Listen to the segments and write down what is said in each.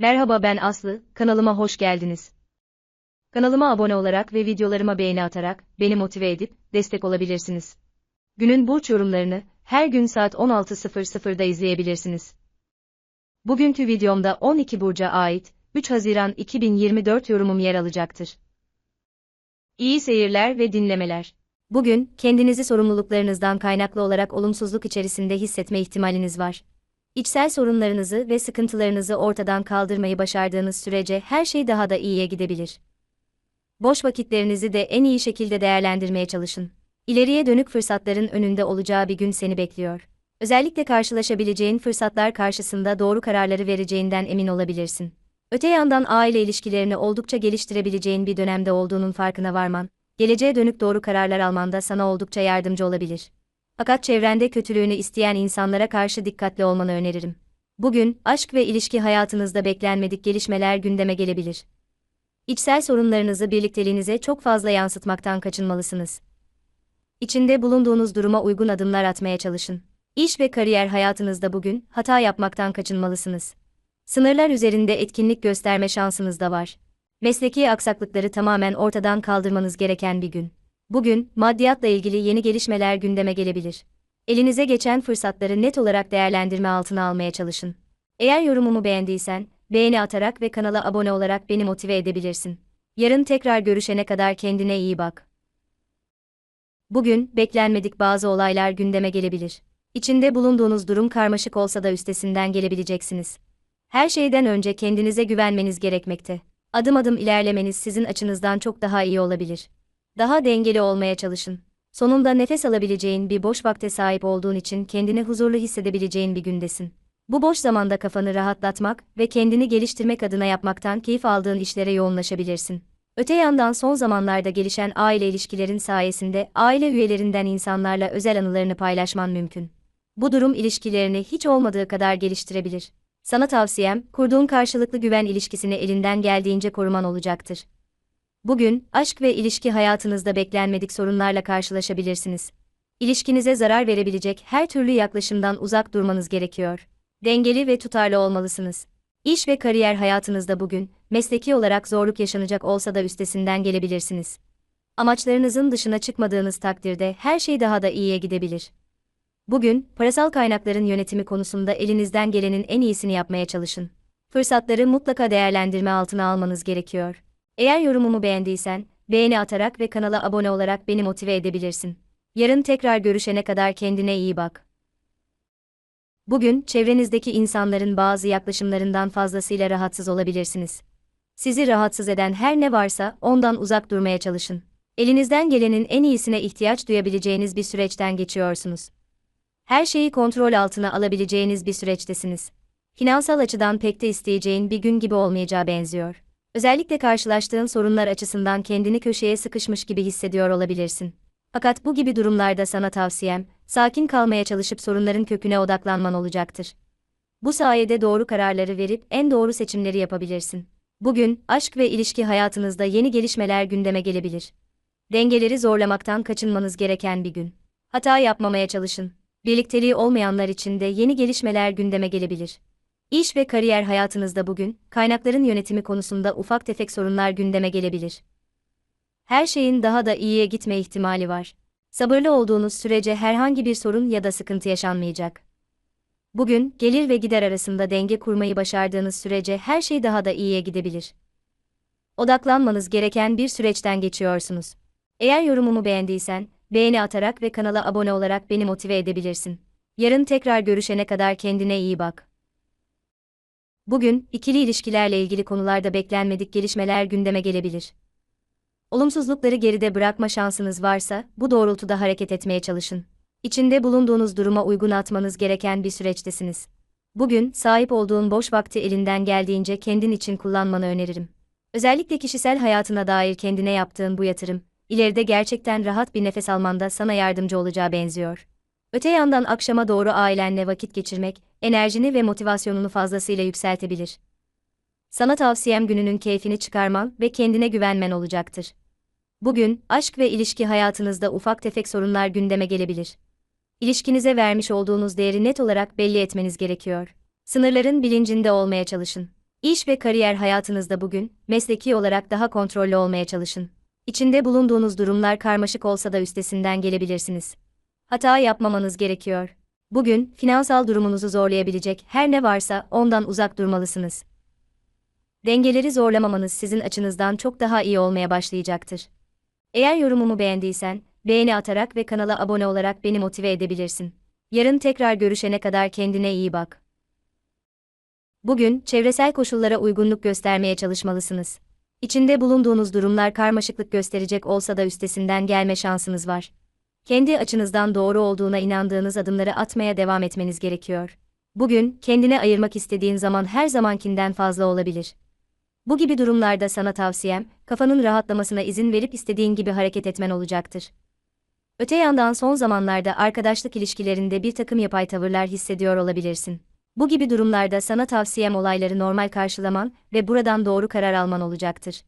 Merhaba ben Aslı, kanalıma hoş geldiniz. Kanalıma abone olarak ve videolarıma beğeni atarak beni motive edip destek olabilirsiniz. Günün burç yorumlarını her gün saat 16.00'da izleyebilirsiniz. Bugünkü videomda 12 burca ait 3 Haziran 2024 yorumum yer alacaktır. İyi seyirler ve dinlemeler. Bugün kendinizi sorumluluklarınızdan kaynaklı olarak olumsuzluk içerisinde hissetme ihtimaliniz var. İçsel sorunlarınızı ve sıkıntılarınızı ortadan kaldırmayı başardığınız sürece her şey daha da iyiye gidebilir. Boş vakitlerinizi de en iyi şekilde değerlendirmeye çalışın. İleriye dönük fırsatların önünde olacağı bir gün seni bekliyor. Özellikle karşılaşabileceğin fırsatlar karşısında doğru kararları vereceğinden emin olabilirsin. Öte yandan aile ilişkilerini oldukça geliştirebileceğin bir dönemde olduğunun farkına varman, geleceğe dönük doğru kararlar almanda sana oldukça yardımcı olabilir. Fakat çevrende kötülüğünü isteyen insanlara karşı dikkatli olmanı öneririm. Bugün, aşk ve ilişki hayatınızda beklenmedik gelişmeler gündeme gelebilir. İçsel sorunlarınızı birlikteliğinize çok fazla yansıtmaktan kaçınmalısınız. İçinde bulunduğunuz duruma uygun adımlar atmaya çalışın. İş ve kariyer hayatınızda bugün hata yapmaktan kaçınmalısınız. Sınırlar üzerinde etkinlik gösterme şansınız da var. Mesleki aksaklıkları tamamen ortadan kaldırmanız gereken bir gün. Bugün, maddiyatla ilgili yeni gelişmeler gündeme gelebilir. Elinize geçen fırsatları net olarak değerlendirme altına almaya çalışın. Eğer yorumumu beğendiysen, beğeni atarak ve kanala abone olarak beni motive edebilirsin. Yarın tekrar görüşene kadar kendine iyi bak. Bugün, beklenmedik bazı olaylar gündeme gelebilir. İçinde bulunduğunuz durum karmaşık olsa da üstesinden gelebileceksiniz. Her şeyden önce kendinize güvenmeniz gerekmekte. Adım adım ilerlemeniz sizin açınızdan çok daha iyi olabilir. Daha dengeli olmaya çalışın. Sonunda nefes alabileceğin bir boş vakte sahip olduğun için kendini huzurlu hissedebileceğin bir gündesin. Bu boş zamanda kafanı rahatlatmak ve kendini geliştirmek adına yapmaktan keyif aldığın işlere yoğunlaşabilirsin. Öte yandan son zamanlarda gelişen aile ilişkilerin sayesinde aile üyelerinden insanlarla özel anılarını paylaşman mümkün. Bu durum ilişkilerini hiç olmadığı kadar geliştirebilir. Sana tavsiyem, kurduğun karşılıklı güven ilişkisini elinden geldiğince koruman olacaktır. Bugün, aşk ve ilişki hayatınızda beklenmedik sorunlarla karşılaşabilirsiniz. İlişkinize zarar verebilecek her türlü yaklaşımdan uzak durmanız gerekiyor. Dengeli ve tutarlı olmalısınız. İş ve kariyer hayatınızda bugün, mesleki olarak zorluk yaşanacak olsa da üstesinden gelebilirsiniz. Amaçlarınızın dışına çıkmadığınız takdirde her şey daha da iyiye gidebilir. Bugün, parasal kaynakların yönetimi konusunda elinizden gelenin en iyisini yapmaya çalışın. Fırsatları mutlaka değerlendirme altına almanız gerekiyor. Eğer yorumumu beğendiysen, beğeni atarak ve kanala abone olarak beni motive edebilirsin. Yarın tekrar görüşene kadar kendine iyi bak. Bugün, çevrenizdeki insanların bazı yaklaşımlarından fazlasıyla rahatsız olabilirsiniz. Sizi rahatsız eden her ne varsa ondan uzak durmaya çalışın. Elinizden gelenin en iyisine ihtiyaç duyabileceğiniz bir süreçten geçiyorsunuz. Her şeyi kontrol altına alabileceğiniz bir süreçtesiniz. Finansal açıdan pek de isteyeceğin bir gün gibi olmayacağı benziyor. Özellikle karşılaştığın sorunlar açısından kendini köşeye sıkışmış gibi hissediyor olabilirsin. Fakat bu gibi durumlarda sana tavsiyem, sakin kalmaya çalışıp sorunların köküne odaklanman olacaktır. Bu sayede doğru kararları verip en doğru seçimleri yapabilirsin. Bugün, aşk ve ilişki hayatınızda yeni gelişmeler gündeme gelebilir. Dengeleri zorlamaktan kaçınmanız gereken bir gün. Hata yapmamaya çalışın. Birlikteliği olmayanlar için de yeni gelişmeler gündeme gelebilir. İş ve kariyer hayatınızda bugün, kaynakların yönetimi konusunda ufak tefek sorunlar gündeme gelebilir. Her şeyin daha da iyiye gitme ihtimali var. Sabırlı olduğunuz sürece herhangi bir sorun ya da sıkıntı yaşanmayacak. Bugün, gelir ve gider arasında denge kurmayı başardığınız sürece her şey daha da iyiye gidebilir. Odaklanmanız gereken bir süreçten geçiyorsunuz. Eğer yorumumu beğendiysen, beğeni atarak ve kanala abone olarak beni motive edebilirsin. Yarın tekrar görüşene kadar kendine iyi bak. Bugün, ikili ilişkilerle ilgili konularda beklenmedik gelişmeler gündeme gelebilir. Olumsuzlukları geride bırakma şansınız varsa, bu doğrultuda hareket etmeye çalışın. İçinde bulunduğunuz duruma uygun atmanız gereken bir süreçtesiniz. Bugün, sahip olduğun boş vakti elinden geldiğince kendin için kullanmanı öneririm. Özellikle kişisel hayatına dair kendine yaptığın bu yatırım, ileride gerçekten rahat bir nefes almanda sana yardımcı olacağı benziyor. Öte yandan akşama doğru ailenle vakit geçirmek, enerjini ve motivasyonunu fazlasıyla yükseltebilir. Sana tavsiyem gününün keyfini çıkarman ve kendine güvenmen olacaktır. Bugün, aşk ve ilişki hayatınızda ufak tefek sorunlar gündeme gelebilir. İlişkinize vermiş olduğunuz değeri net olarak belli etmeniz gerekiyor. Sınırların bilincinde olmaya çalışın. İş ve kariyer hayatınızda bugün, mesleki olarak daha kontrollü olmaya çalışın. İçinde bulunduğunuz durumlar karmaşık olsa da üstesinden gelebilirsiniz. Hata yapmamanız gerekiyor. Bugün, finansal durumunuzu zorlayabilecek her ne varsa ondan uzak durmalısınız. Dengeleri zorlamamanız sizin açınızdan çok daha iyi olmaya başlayacaktır. Eğer yorumumu beğendiysen, beğeni atarak ve kanala abone olarak beni motive edebilirsin. Yarın tekrar görüşene kadar kendine iyi bak. Bugün, çevresel koşullara uygunluk göstermeye çalışmalısınız. İçinde bulunduğunuz durumlar karmaşıklık gösterecek olsa da üstesinden gelme şansınız var. Kendi açınızdan doğru olduğuna inandığınız adımları atmaya devam etmeniz gerekiyor. Bugün, kendine ayırmak istediğin zaman her zamankinden fazla olabilir. Bu gibi durumlarda sana tavsiyem, kafanın rahatlamasına izin verip istediğin gibi hareket etmen olacaktır. Öte yandan son zamanlarda arkadaşlık ilişkilerinde bir takım yapay tavırlar hissediyor olabilirsin. Bu gibi durumlarda sana tavsiyem olayları normal karşılaman ve buradan doğru karar alman olacaktır.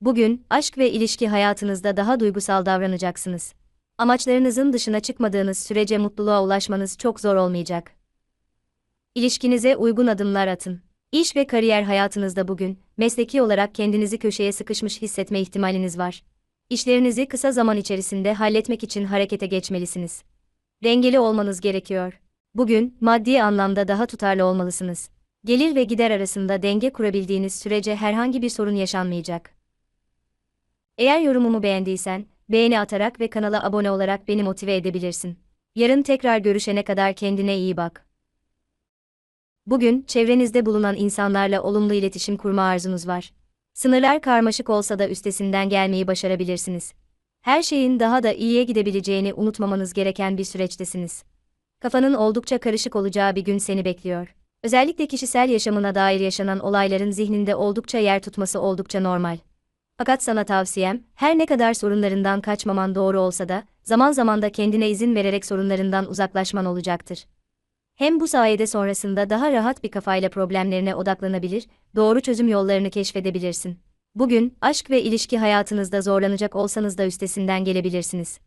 Bugün, aşk ve ilişki hayatınızda daha duygusal davranacaksınız. Amaçlarınızın dışına çıkmadığınız sürece mutluluğa ulaşmanız çok zor olmayacak. İlişkinize uygun adımlar atın. İş ve kariyer hayatınızda bugün, mesleki olarak kendinizi köşeye sıkışmış hissetme ihtimaliniz var. İşlerinizi kısa zaman içerisinde halletmek için harekete geçmelisiniz. Dengeli olmanız gerekiyor. Bugün, maddi anlamda daha tutarlı olmalısınız. Gelir ve gider arasında denge kurabildiğiniz sürece herhangi bir sorun yaşanmayacak. Eğer yorumumu beğendiysen, beğeni atarak ve kanala abone olarak beni motive edebilirsin. Yarın tekrar görüşene kadar kendine iyi bak. Bugün, çevrenizde bulunan insanlarla olumlu iletişim kurma arzunuz var. Sınırlar karmaşık olsa da üstesinden gelmeyi başarabilirsiniz. Her şeyin daha da iyiye gidebileceğini unutmamanız gereken bir süreçtesiniz. Kafanın oldukça karışık olacağı bir gün seni bekliyor. Özellikle kişisel yaşamına dair yaşanan olayların zihninde oldukça yer tutması oldukça normal. Fakat sana tavsiyem, her ne kadar sorunlarından kaçmaman doğru olsa da, zaman zaman da kendine izin vererek sorunlarından uzaklaşman olacaktır. Hem bu sayede sonrasında daha rahat bir kafayla problemlerine odaklanabilir, doğru çözüm yollarını keşfedebilirsin. Bugün, aşk ve ilişki hayatınızda zorlanacak olsanız da üstesinden gelebilirsiniz.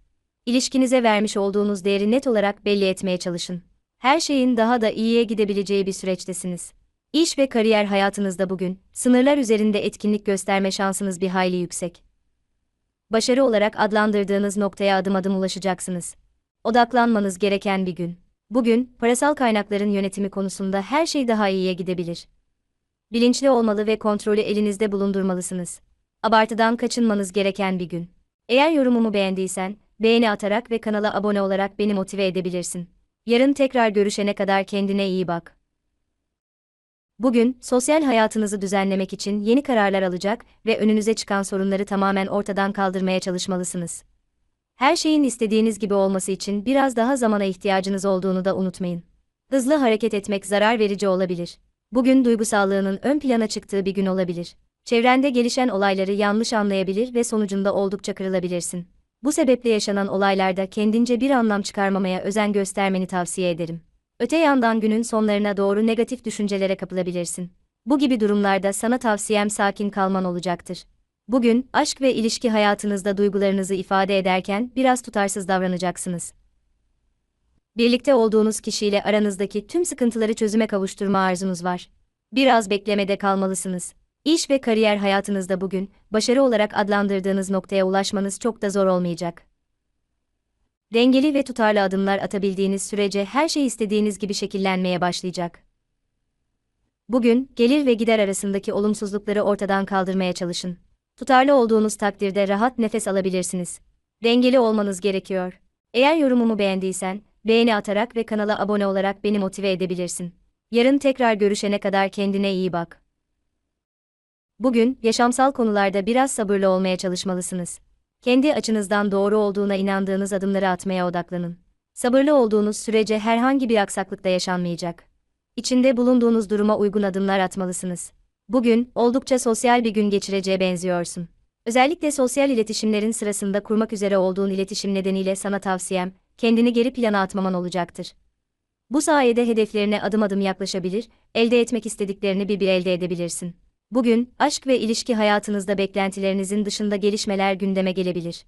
İlişkinize vermiş olduğunuz değeri net olarak belli etmeye çalışın. Her şeyin daha da iyiye gidebileceği bir süreçtesiniz. İş ve kariyer hayatınızda bugün, sınırlar üzerinde etkinlik gösterme şansınız bir hayli yüksek. Başarı olarak adlandırdığınız noktaya adım adım ulaşacaksınız. Odaklanmanız gereken bir gün. Bugün, parasal kaynakların yönetimi konusunda her şey daha iyiye gidebilir. Bilinçli olmalı ve kontrolü elinizde bulundurmalısınız. Abartıdan kaçınmanız gereken bir gün. Eğer yorumumu beğendiysen, beğeni atarak ve kanala abone olarak beni motive edebilirsin. Yarın tekrar görüşene kadar kendine iyi bak. Bugün, sosyal hayatınızı düzenlemek için yeni kararlar alacak ve önünüze çıkan sorunları tamamen ortadan kaldırmaya çalışmalısınız. Her şeyin istediğiniz gibi olması için biraz daha zamana ihtiyacınız olduğunu da unutmayın. Hızlı hareket etmek zarar verici olabilir. Bugün duygusallığının ön plana çıktığı bir gün olabilir. Çevrende gelişen olayları yanlış anlayabilir ve sonucunda oldukça kırılabilirsin. Bu sebeple yaşanan olaylarda kendince bir anlam çıkarmamaya özen göstermeni tavsiye ederim. Öte yandan günün sonlarına doğru negatif düşüncelere kapılabilirsin. Bu gibi durumlarda sana tavsiyem sakin kalman olacaktır. Bugün, aşk ve ilişki hayatınızda duygularınızı ifade ederken biraz tutarsız davranacaksınız. Birlikte olduğunuz kişiyle aranızdaki tüm sıkıntıları çözüme kavuşturma arzunuz var. Biraz beklemede kalmalısınız. İş ve kariyer hayatınızda bugün, başarı olarak adlandırdığınız noktaya ulaşmanız çok da zor olmayacak. Dengeli ve tutarlı adımlar atabildiğiniz sürece her şey istediğiniz gibi şekillenmeye başlayacak. Bugün, gelir ve gider arasındaki olumsuzlukları ortadan kaldırmaya çalışın. Tutarlı olduğunuz takdirde rahat nefes alabilirsiniz. Dengeli olmanız gerekiyor. Eğer yorumumu beğendiysen, beğeni atarak ve kanala abone olarak beni motive edebilirsin. Yarın tekrar görüşene kadar kendine iyi bak. Bugün, yaşamsal konularda biraz sabırlı olmaya çalışmalısınız. Kendi açınızdan doğru olduğuna inandığınız adımları atmaya odaklanın. Sabırlı olduğunuz sürece herhangi bir aksaklık da yaşanmayacak. İçinde bulunduğunuz duruma uygun adımlar atmalısınız. Bugün, oldukça sosyal bir gün geçireceğe benziyorsun. Özellikle sosyal iletişimlerin sırasında kurmak üzere olduğun iletişim nedeniyle sana tavsiyem, kendini geri plana atmaman olacaktır. Bu sayede hedeflerine adım adım yaklaşabilir, elde etmek istediklerini bir bir elde edebilirsin. Bugün, aşk ve ilişki hayatınızda beklentilerinizin dışında gelişmeler gündeme gelebilir.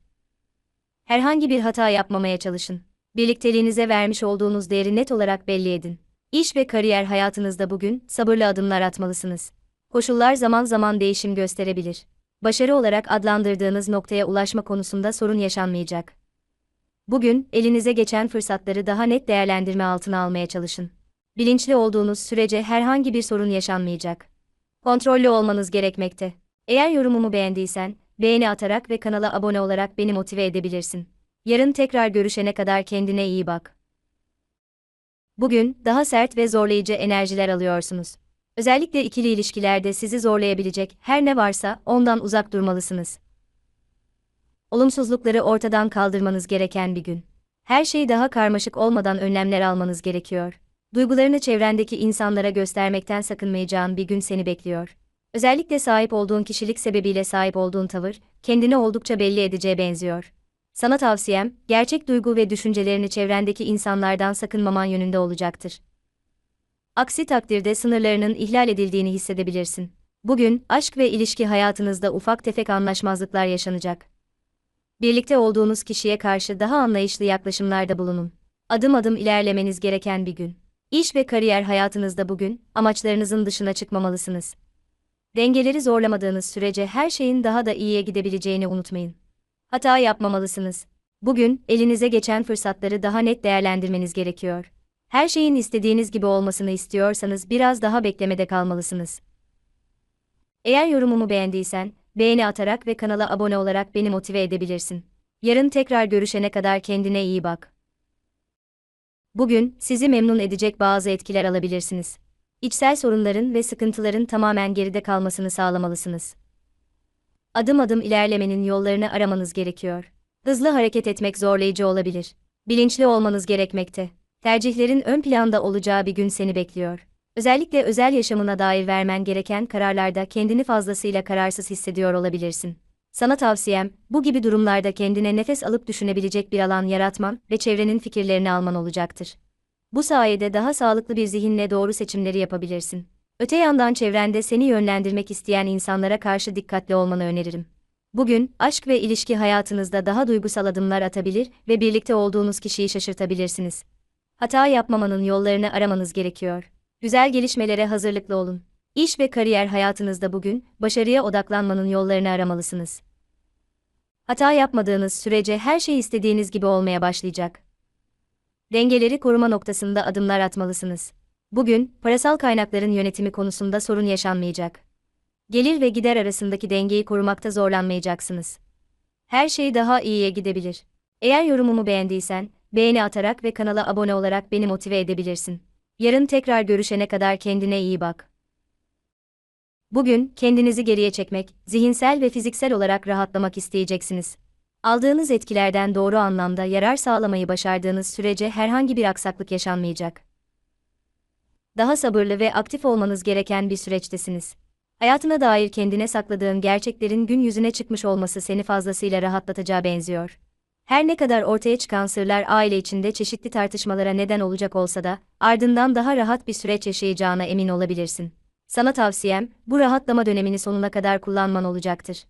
Herhangi bir hata yapmamaya çalışın. Birlikteliğinize vermiş olduğunuz değeri net olarak belli edin. İş ve kariyer hayatınızda bugün sabırlı adımlar atmalısınız. Koşullar zaman zaman değişim gösterebilir. Başarı olarak adlandırdığınız noktaya ulaşma konusunda sorun yaşanmayacak. Bugün, elinize geçen fırsatları daha net değerlendirme altına almaya çalışın. Bilinçli olduğunuz sürece herhangi bir sorun yaşanmayacak. Kontrollü olmanız gerekmekte. Eğer yorumumu beğendiysen, beğeni atarak ve kanala abone olarak beni motive edebilirsin. Yarın tekrar görüşene kadar kendine iyi bak. Bugün, daha sert ve zorlayıcı enerjiler alıyorsunuz. Özellikle ikili ilişkilerde sizi zorlayabilecek her ne varsa ondan uzak durmalısınız. Olumsuzlukları ortadan kaldırmanız gereken bir gün. Her şey daha karmaşık olmadan önlemler almanız gerekiyor. Duygularını çevrendeki insanlara göstermekten sakınmayacağın bir gün seni bekliyor. Özellikle sahip olduğun kişilik sebebiyle sahip olduğun tavır, kendini oldukça belli edeceğe benziyor. Sana tavsiyem, gerçek duygu ve düşüncelerini çevrendeki insanlardan sakınmaman yönünde olacaktır. Aksi takdirde sınırlarının ihlal edildiğini hissedebilirsin. Bugün, aşk ve ilişki hayatınızda ufak tefek anlaşmazlıklar yaşanacak. Birlikte olduğunuz kişiye karşı daha anlayışlı yaklaşımlarda bulunun. Adım adım ilerlemeniz gereken bir gün. İş ve kariyer hayatınızda bugün, amaçlarınızın dışına çıkmamalısınız. Dengeleri zorlamadığınız sürece her şeyin daha da iyiye gidebileceğini unutmayın. Hata yapmamalısınız. Bugün, elinize geçen fırsatları daha net değerlendirmeniz gerekiyor. Her şeyin istediğiniz gibi olmasını istiyorsanız biraz daha beklemede kalmalısınız. Eğer yorumumu beğendiysen, beğeni atarak ve kanala abone olarak beni motive edebilirsin. Yarın tekrar görüşene kadar kendine iyi bak. Bugün, sizi memnun edecek bazı etkiler alabilirsiniz. İçsel sorunların ve sıkıntıların tamamen geride kalmasını sağlamalısınız. Adım adım ilerlemenin yollarını aramanız gerekiyor. Hızlı hareket etmek zorlayıcı olabilir. Bilinçli olmanız gerekmekte. Tercihlerin ön planda olacağı bir gün seni bekliyor. Özellikle özel yaşamına dair vermen gereken kararlarda kendini fazlasıyla kararsız hissediyor olabilirsin. Sana tavsiyem, bu gibi durumlarda kendine nefes alıp düşünebilecek bir alan yaratman ve çevrenin fikirlerini alman olacaktır. Bu sayede daha sağlıklı bir zihinle doğru seçimleri yapabilirsin. Öte yandan çevrende seni yönlendirmek isteyen insanlara karşı dikkatli olmanı öneririm. Bugün, aşk ve ilişki hayatınızda daha duygusal adımlar atabilir ve birlikte olduğunuz kişiyi şaşırtabilirsiniz. Hata yapmamanın yollarını aramanız gerekiyor. Güzel gelişmelere hazırlıklı olun. İş ve kariyer hayatınızda bugün, başarıya odaklanmanın yollarını aramalısınız. Hata yapmadığınız sürece her şey istediğiniz gibi olmaya başlayacak. Dengeleri koruma noktasında adımlar atmalısınız. Bugün, parasal kaynakların yönetimi konusunda sorun yaşanmayacak. Gelir ve gider arasındaki dengeyi korumakta zorlanmayacaksınız. Her şey daha iyiye gidebilir. Eğer yorumumu beğendiysen, beğeni atarak ve kanala abone olarak beni motive edebilirsin. Yarın tekrar görüşene kadar kendine iyi bak. Bugün, kendinizi geriye çekmek, zihinsel ve fiziksel olarak rahatlamak isteyeceksiniz. Aldığınız etkilerden doğru anlamda yarar sağlamayı başardığınız sürece herhangi bir aksaklık yaşanmayacak. Daha sabırlı ve aktif olmanız gereken bir süreçtesiniz. Hayatına dair kendine sakladığın gerçeklerin gün yüzüne çıkmış olması seni fazlasıyla rahatlatacağı benziyor. Her ne kadar ortaya çıkan sırlar aile içinde çeşitli tartışmalara neden olacak olsa da, ardından daha rahat bir süreç yaşayacağına emin olabilirsin. Sana tavsiyem, bu rahatlama dönemini sonuna kadar kullanman olacaktır.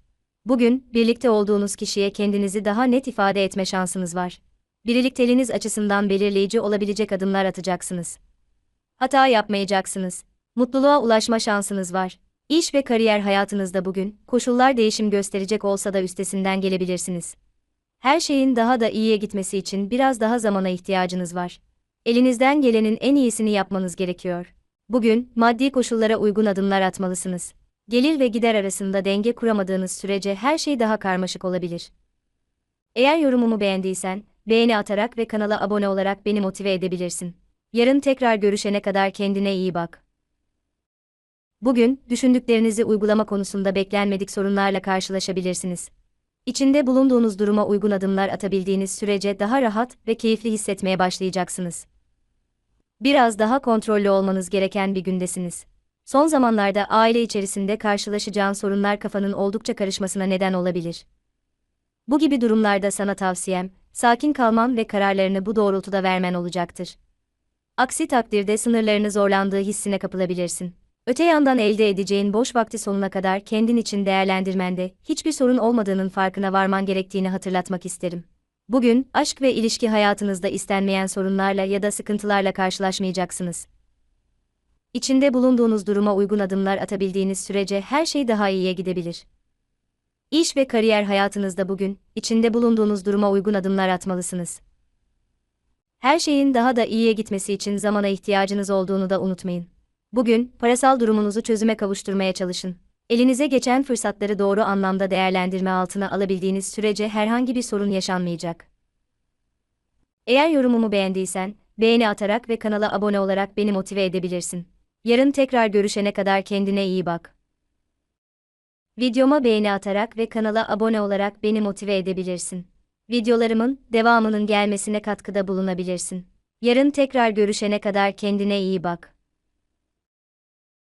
Bugün, birlikte olduğunuz kişiye kendinizi daha net ifade etme şansınız var. Birlikteliğiniz açısından belirleyici olabilecek adımlar atacaksınız. Hata yapmayacaksınız. Mutluluğa ulaşma şansınız var. İş ve kariyer hayatınızda bugün, koşullar değişim gösterecek olsa da üstesinden gelebilirsiniz. Her şeyin daha da iyiye gitmesi için biraz daha zamana ihtiyacınız var. Elinizden gelenin en iyisini yapmanız gerekiyor. Bugün, maddi koşullara uygun adımlar atmalısınız. Gelir ve gider arasında denge kuramadığınız sürece her şey daha karmaşık olabilir. Eğer yorumumu beğendiysen, beğeni atarak ve kanala abone olarak beni motive edebilirsin. Yarın tekrar görüşene kadar kendine iyi bak. Bugün, düşündüklerinizi uygulama konusunda beklenmedik sorunlarla karşılaşabilirsiniz. İçinde bulunduğunuz duruma uygun adımlar atabildiğiniz sürece daha rahat ve keyifli hissetmeye başlayacaksınız. Biraz daha kontrollü olmanız gereken bir gündesiniz. Son zamanlarda aile içerisinde karşılaşacağın sorunlar kafanın oldukça karışmasına neden olabilir. Bu gibi durumlarda sana tavsiyem, sakin kalman ve kararlarını bu doğrultuda vermen olacaktır. Aksi takdirde sınırlarını zorlandığı hissine kapılabilirsin. Öte yandan elde edeceğin boş vakti sonuna kadar kendin için değerlendirmende hiçbir sorun olmadığının farkına varman gerektiğini hatırlatmak isterim. Bugün aşk ve ilişki hayatınızda istenmeyen sorunlarla ya da sıkıntılarla karşılaşmayacaksınız. İçinde bulunduğunuz duruma uygun adımlar atabildiğiniz sürece her şey daha iyiye gidebilir. İş ve kariyer hayatınızda bugün, içinde bulunduğunuz duruma uygun adımlar atmalısınız. Her şeyin daha da iyiye gitmesi için zamana ihtiyacınız olduğunu da unutmayın. Bugün, parasal durumunuzu çözüme kavuşturmaya çalışın. Elinize geçen fırsatları doğru anlamda değerlendirme altına alabildiğiniz sürece herhangi bir sorun yaşanmayacak. Eğer yorumumu beğendiysen, beğeni atarak ve kanala abone olarak beni motive edebilirsin. Yarın tekrar görüşene kadar kendine iyi bak. Videoma beğeni atarak ve kanala abone olarak beni motive edebilirsin. Videolarımın devamının gelmesine katkıda bulunabilirsin. Yarın tekrar görüşene kadar kendine iyi bak.